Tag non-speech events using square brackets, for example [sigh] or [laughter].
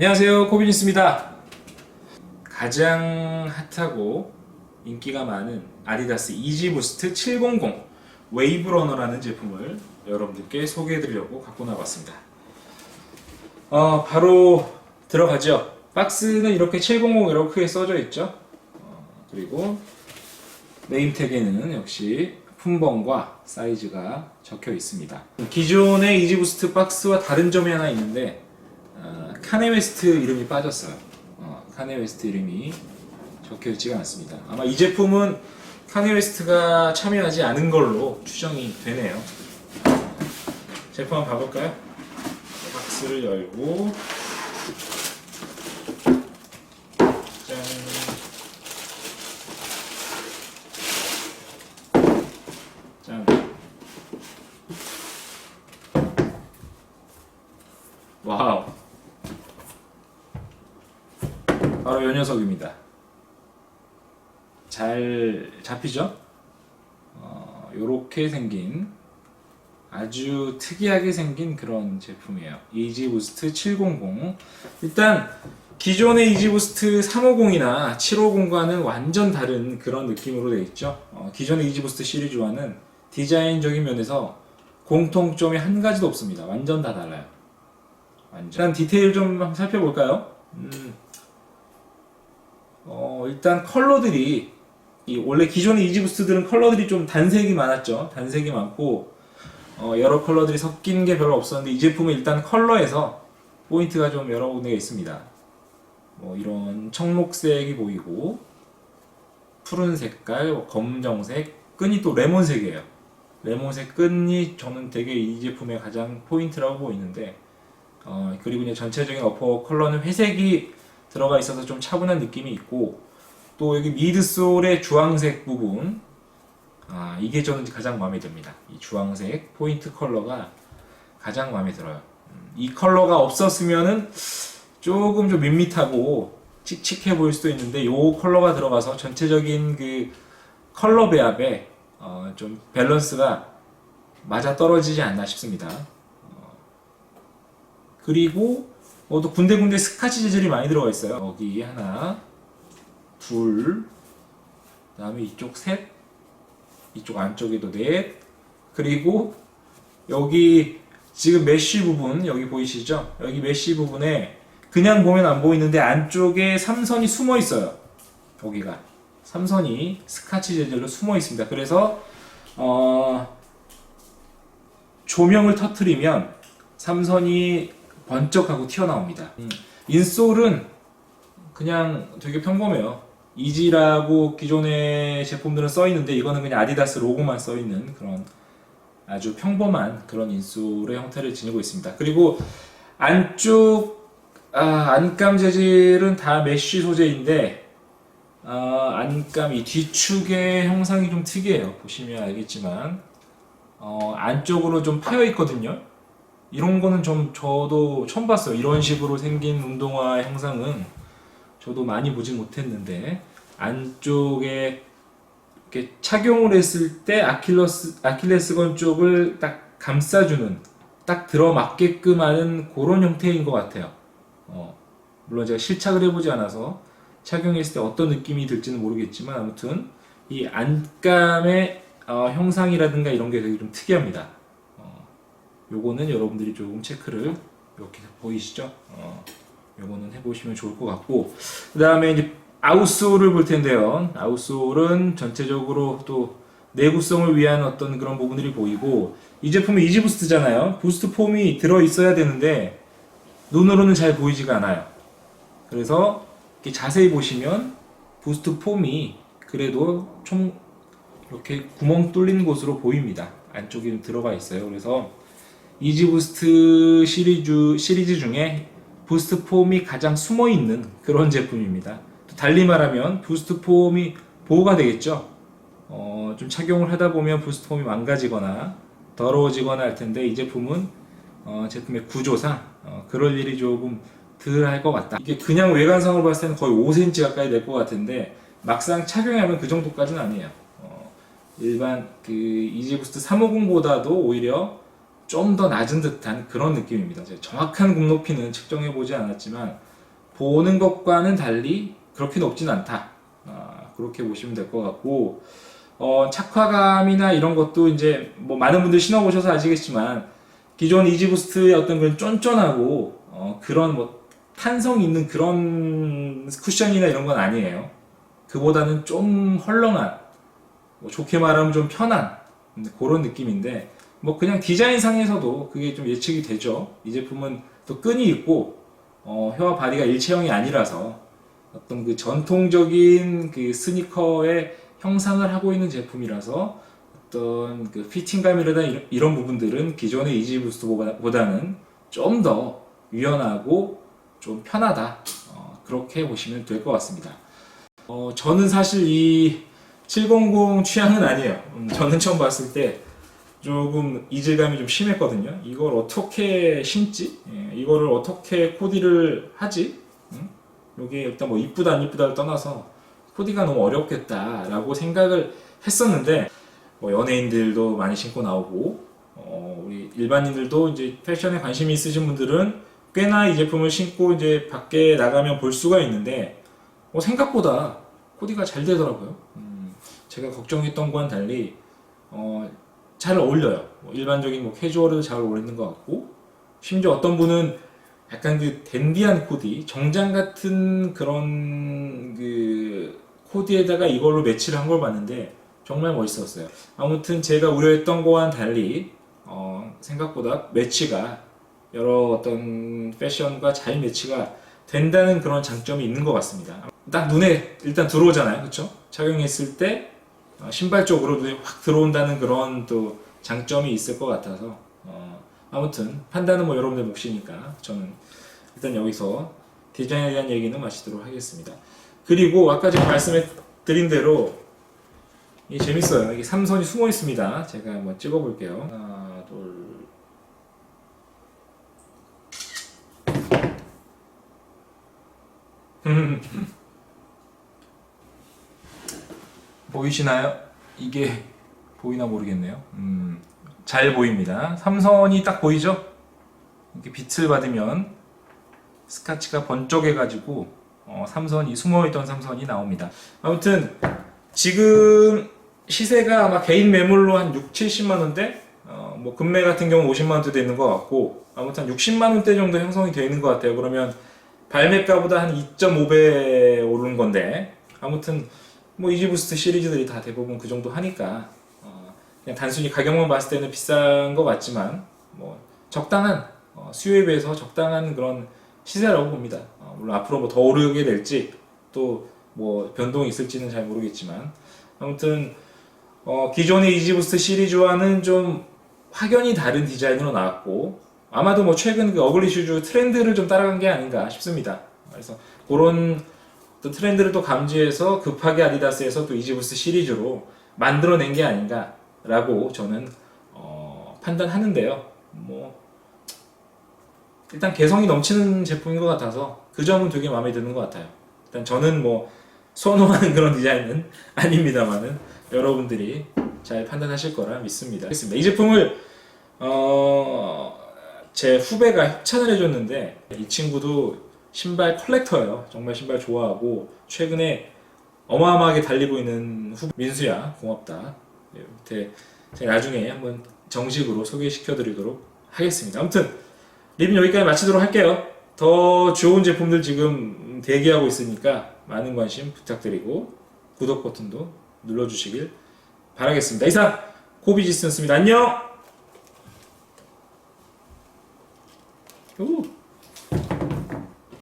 안녕하세요. 코비니스입니다. 가장 핫하고 인기가 많은 아디다스 이지부스트 700 웨이브러너라는 제품을 여러분들께 소개해 드리려고 갖고 나왔습니다. 어, 바로 들어가죠. 박스는 이렇게 700이라고 크게 써져 있죠. 어, 그리고 네임택에는 역시 품번과 사이즈가 적혀 있습니다. 기존의 이지부스트 박스와 다른 점이 하나 있는데 어, 카네 웨스트 이름이 빠졌어요. 어, 카네 웨스트 이름이 적혀 있지가 않습니다. 아마 이 제품은 카네 웨스트가 참여하지 않은 걸로 추정이 되네요. 제품 한번 봐볼까요? 박스를 열고 짠. 짠. 와우. 바로 요 녀석입니다. 잘 잡히죠? 어, 요렇게 생긴 아주 특이하게 생긴 그런 제품이에요. 이지부스트 700. 일단 기존의 이지부스트 350이나 750과는 완전 다른 그런 느낌으로 되어 있죠. 어, 기존의 이지부스트 시리즈와는 디자인적인 면에서 공통점이 한 가지도 없습니다. 완전 다 달라요. 완전. 일단 디테일 좀 살펴볼까요? 음, 어, 일단 컬러들이 이 원래 기존의 이지부스트들은 컬러들이 좀 단색이 많았죠. 단색이 많고 어, 여러 컬러들이 섞인 게 별로 없었는데 이 제품은 일단 컬러에서 포인트가 좀 여러 군데가 있습니다. 뭐 이런 청록색이 보이고 푸른 색깔, 뭐 검정색, 끈이 또 레몬색이에요. 레몬색 끈이 저는 되게 이 제품의 가장 포인트라고 보이는데 어, 그리고 이제 전체적인 어퍼 컬러는 회색이 들어가 있어서 좀 차분한 느낌이 있고 또 여기 미드솔의 주황색 부분. 아 이게 저는 가장 마음에 듭니다. 이 주황색 포인트 컬러가 가장 마음에 들어요. 음, 이 컬러가 없었으면은 조금 좀 밋밋하고 칙칙해 보일 수도 있는데 요 컬러가 들어가서 전체적인 그 컬러 배합에 어, 좀 밸런스가 맞아 떨어지지 않나 싶습니다. 어, 그리고 어, 또 군데군데 스카치 재질이 많이 들어가 있어요. 여기 하나, 둘, 그다음에 이쪽 셋, 이쪽 안쪽에도 넷, 그리고 여기 지금 메쉬 부분 여기 보이시죠? 여기 메쉬 부분에 그냥 보면 안 보이는데 안쪽에 삼선이 숨어 있어요. 여기가 삼선이 스카치 재질로 숨어 있습니다. 그래서 어, 조명을 터트리면 삼선이 번쩍하고 튀어나옵니다. 음, 인솔은 그냥 되게 평범해요. 이지라고 기존의 제품들은 써 있는데 이거는 그냥 아디다스 로고만 써 있는 그런 아주 평범한 그런 인솔의 형태를 지니고 있습니다. 그리고 안쪽 아, 안감 재질은 다 메쉬 소재인데 아, 안감 이 뒤축의 형상이 좀 특이해요. 보시면 알겠지만 어, 안쪽으로 좀 파여 있거든요. 이런 거는 좀 저도 처음 봤어요. 이런 식으로 생긴 운동화 형상은 저도 많이 보진 못했는데 안쪽에 이렇게 착용을 했을 때 아킬러스 아킬레스건 쪽을 딱 감싸주는 딱 들어맞게끔 하는 그런 형태인 것 같아요. 어, 물론 제가 실착을 해보지 않아서 착용했을 때 어떤 느낌이 들지는 모르겠지만 아무튼 이 안감의 어, 형상이라든가 이런 게 되게 좀 특이합니다. 요거는 여러분들이 조금 체크를 이렇게 보이시죠? 어, 요거는 해보시면 좋을 것 같고 그 다음에 이제 아웃솔을 볼 텐데요. 아웃솔은 전체적으로 또 내구성을 위한 어떤 그런 부분들이 보이고 이 제품은 이지부스트잖아요. 부스트 폼이 들어 있어야 되는데 눈으로는 잘 보이지가 않아요. 그래서 이렇게 자세히 보시면 부스트 폼이 그래도 좀 이렇게 구멍 뚫린 곳으로 보입니다. 안쪽에 들어가 있어요. 그래서 이지부스트 시리즈, 시리즈 중에 부스트 폼이 가장 숨어 있는 그런 제품입니다. 또 달리 말하면 부스트 폼이 보호가 되겠죠. 어, 좀 착용을 하다 보면 부스트 폼이 망가지거나 더러워지거나 할 텐데 이 제품은 어, 제품의 구조상 어, 그럴 일이 조금 덜 할 것 같다. 이게 그냥 외관상으로 봤을 때는 거의 5cm 가까이 될 것 같은데 막상 착용하면 그 정도까지는 아니에요. 어, 일반 그 이지부스트 350보다도 오히려 좀 더 낮은 듯한 그런 느낌입니다. 정확한 굽 높이는 측정해 보지 않았지만 보는 것과는 달리 그렇게 높진 않다. 아, 그렇게 보시면 될 것 같고 어, 착화감이나 이런 것도 이제 뭐 많은 분들 신어 보셔서 아시겠지만 기존 이지부스트의 어떤 그런 쫀쫀하고 어, 그런 뭐 탄성 있는 그런 쿠션이나 이런 건 아니에요. 그보다는 좀 헐렁한 뭐 좋게 말하면 좀 편한 그런 느낌인데 뭐 그냥 디자인상에서도 그게 좀 예측이 되죠. 이 제품은 또 끈이 있고 어, 혀와 바디가 일체형이 아니라서 어떤 그 전통적인 그 스니커의 형상을 하고 있는 제품이라서 어떤 그 피팅감이라다 이런, 이런 부분들은 기존의 이지부스트보다는 좀 더 유연하고 좀 편하다 어, 그렇게 보시면 될 것 같습니다. 어, 저는 사실 이 700 취향은 아니에요. 음, 저는 처음 봤을 때 조금 이질감이 좀 심했거든요. 이걸 어떻게 신지? 예, 이거를 어떻게 코디를 하지? 음? 이게 일단 뭐 이쁘다 안 이쁘다를 떠나서 코디가 너무 어렵겠다라고 생각을 했었는데 뭐 연예인들도 많이 신고 나오고 어, 우리 일반인들도 이제 패션에 관심이 있으신 분들은 꽤나 이 제품을 신고 이제 밖에 나가면 볼 수가 있는데 어, 생각보다 코디가 잘 되더라고요. 음, 제가 걱정했던 거와는 달리 어, 잘 어울려요. 뭐 일반적인 뭐 캐주얼에도 잘 어울리는 것 같고 심지어 어떤 분은 약간 그 댄디한 코디, 정장 같은 그런 그 코디에다가 이걸로 매치를 한 걸 봤는데 정말 멋있었어요. 아무튼 제가 우려했던 거와는 달리 어, 생각보다 매치가 여러 어떤 패션과 잘 매치가 된다는 그런 장점이 있는 것 같습니다. 딱 눈에 일단 들어오잖아요, 그렇죠? 착용했을 때 어, 신발 쪽으로 눈에 확 들어온다는 그런 또 장점이 있을 것 같아서 어, 아무튼 판단은 뭐 여러분의 몫이니까 저는 일단 여기서 디자인에 대한 얘기는 마치도록 하겠습니다. 그리고 아까 제가 말씀해 드린 대로 이게 재밌어요. 이게 삼선이 숨어 있습니다. 제가 한번 찍어 볼게요. 하나, 둘. [laughs] 보이시나요? 이게 보이나 모르겠네요. 음, 잘 보입니다. 삼선이 딱 보이죠? 이렇게 빛을 받으면 스카치가 번쩍해가지고 어, 삼선이 숨어있던 삼선이 나옵니다. 아무튼 지금 시세가 아마 개인 매물로 한 6, 70만 원대, 어, 뭐 금매 같은 경우 50만 원대 되는 것 같고 아무튼 한 60만 원대 정도 형성이 되어 있는 것 같아요. 그러면 발매가보다 한 2.5배 오르는 건데 아무튼 뭐 이지부스트 시리즈들이 다 대부분 그 정도 하니까 어, 그냥 단순히 가격만 봤을 때는 비싼 것 같지만 뭐 적당한 어, 수요에 비해서 적당한 그런 시세라고 봅니다. 어, 물론 앞으로 뭐 더 오르게 될지 또 뭐 변동이 있을지는 잘 모르겠지만 아무튼 어, 기존의 이지부스트 시리즈와는 좀 확연히 다른 디자인으로 나왔고 아마도 뭐 최근 그 어글리 슈즈 트렌드를 좀 따라간 게 아닌가 싶습니다. 그래서 그런 또 트렌드를 또 감지해서 급하게 아디다스에서 또 이지부스 시리즈로 만들어낸 게 아닌가라고 저는 어, 판단하는데요. 뭐 일단 개성이 넘치는 제품인 것 같아서 그 점은 되게 마음에 드는 것 같아요. 일단 저는 뭐 선호하는 그런 디자인은 [laughs] 아닙니다만은 여러분들이 잘 판단하실 거라 믿습니다. 이 제품을 어, 제 후배가 협찬을 해줬는데 이 친구도 신발 컬렉터예요. 정말 신발 좋아하고 최근에 어마어마하게 달리고 있는 후 민수야 고맙다. 네, 밑에 제가 나중에 한번 정식으로 소개시켜드리도록 하겠습니다. 아무튼 리뷰 여기까지 마치도록 할게요. 더 좋은 제품들 지금 대기하고 있으니까 많은 관심 부탁드리고 구독 버튼도 눌러주시길 바라겠습니다. 이상 고비지스였습니다. 안녕. 오.